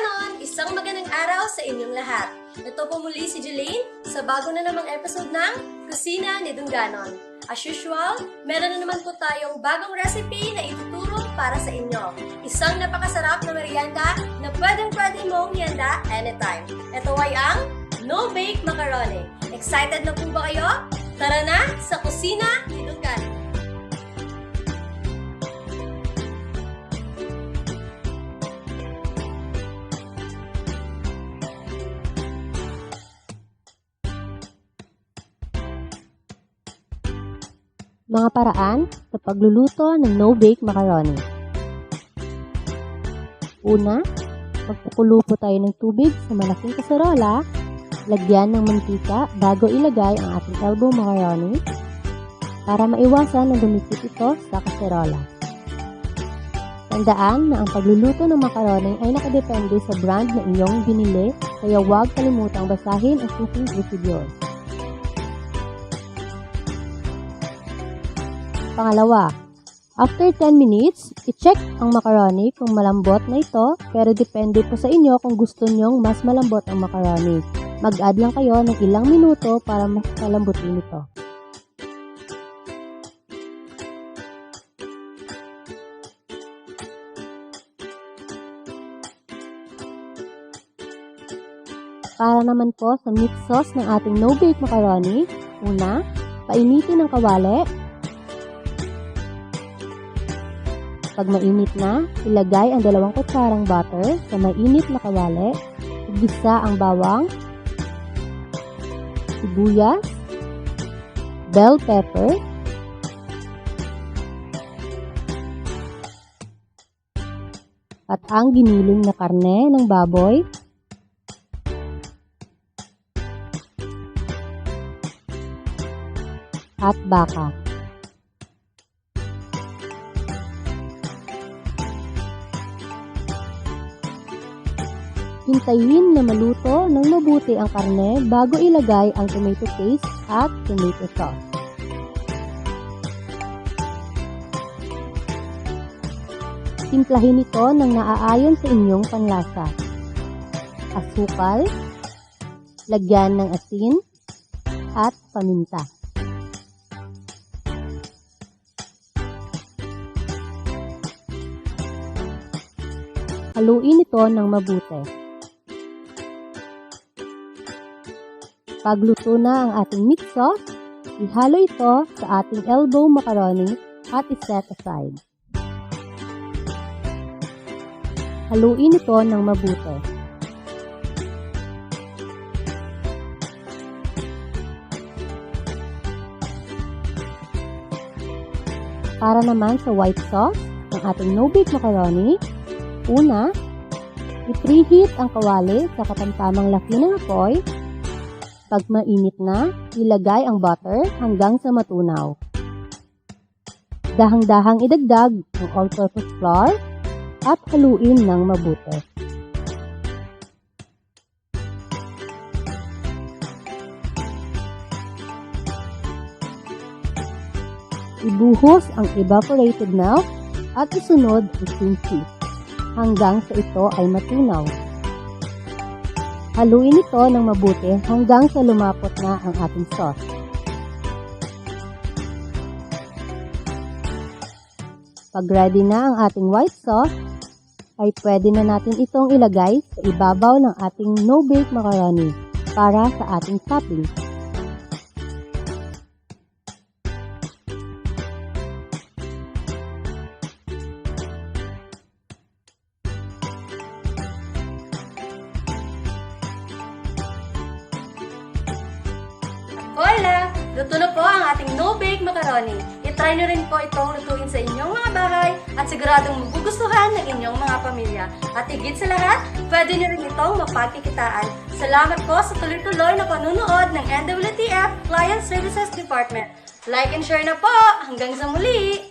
Ganon, isang magandang araw sa inyong lahat. Ito po muli si Jelaine sa bago na namang episode ng Kusina ni Dungganon. As usual, meron na naman po tayong bagong recipe na ituturo para sa inyo. Isang napakasarap na merienda na pwedeng-pwede mong ihanda anytime. Ito ay ang no-bake macaroni. Excited na po ba kayo? Tara na sa Kusina ni Dungganon. Mga paraan sa pagluluto ng no-bake macaroni. Una, magpakulo po tayo ng tubig sa malaking kaserola. Lagyan ng mantika bago ilagay ang ating elbow macaroni para maiwasan na dumikit ito sa kaserola. Tandaan na ang pagluluto ng macaroni ay nakadepende sa brand na iyong binili kaya huwag kalimutang basahin ang cooking procedure. Pangalawa, after 10 minutes, i-check ang macaroni kung malambot na ito pero depende po sa inyo kung gusto nyong mas malambot ang macaroni. Mag-add lang kayo ng ilang minuto para mas malambutin ito. Para naman po sa mix sauce ng ating no-bake macaroni, una, painitin ang kawali Pag mainit na, ilagay ang dalawang kutsarang butter sa mainit na kawali. Igisa ang bawang, sibuyas, bell pepper, at ang giniling na karne ng baboy, at baka. Hintayin na maluto ng mabuti ang karne bago ilagay ang tomato paste at tomato sauce. Timplahin ito ng naaayon sa inyong panlasa. Asukal, lagyan ng asin, at paminta. Haluin ito ng mabuti. Pagluto na ang ating mix sauce, ihalo ito sa ating elbow macaroni at iset aside. Haluin ito ng mabuti. Para naman sa white sauce ng ating no-bake macaroni, una, i-preheat ang kawali sa katamtamang laki ng apoy pag mainit na, ilagay ang butter hanggang sa matunaw. Dahang-dahang idagdag ang all-purpose flour at haluin ng mabuti. Ibuhos ang evaporated milk at isunod ang cream cheese hanggang sa ito ay matunaw. Haluin ito ng mabuti hanggang sa lumapot na ang ating sauce. Pag ready na ang ating white sauce, ay pwede na natin itong ilagay sa ibabaw ng ating no-bake macaroni para sa ating topping. Luto na po ang ating no-bake macaroni. I-try nyo rin po itong lutuin sa inyong mga bahay at siguradong magugustuhan ng inyong mga pamilya. At higit sa lahat, pwede nyo rin itong mapagkikitaan. Salamat po sa tuloy-tuloy na panunood ng NWTF Client Services Department. Like and share na po! Hanggang sa muli!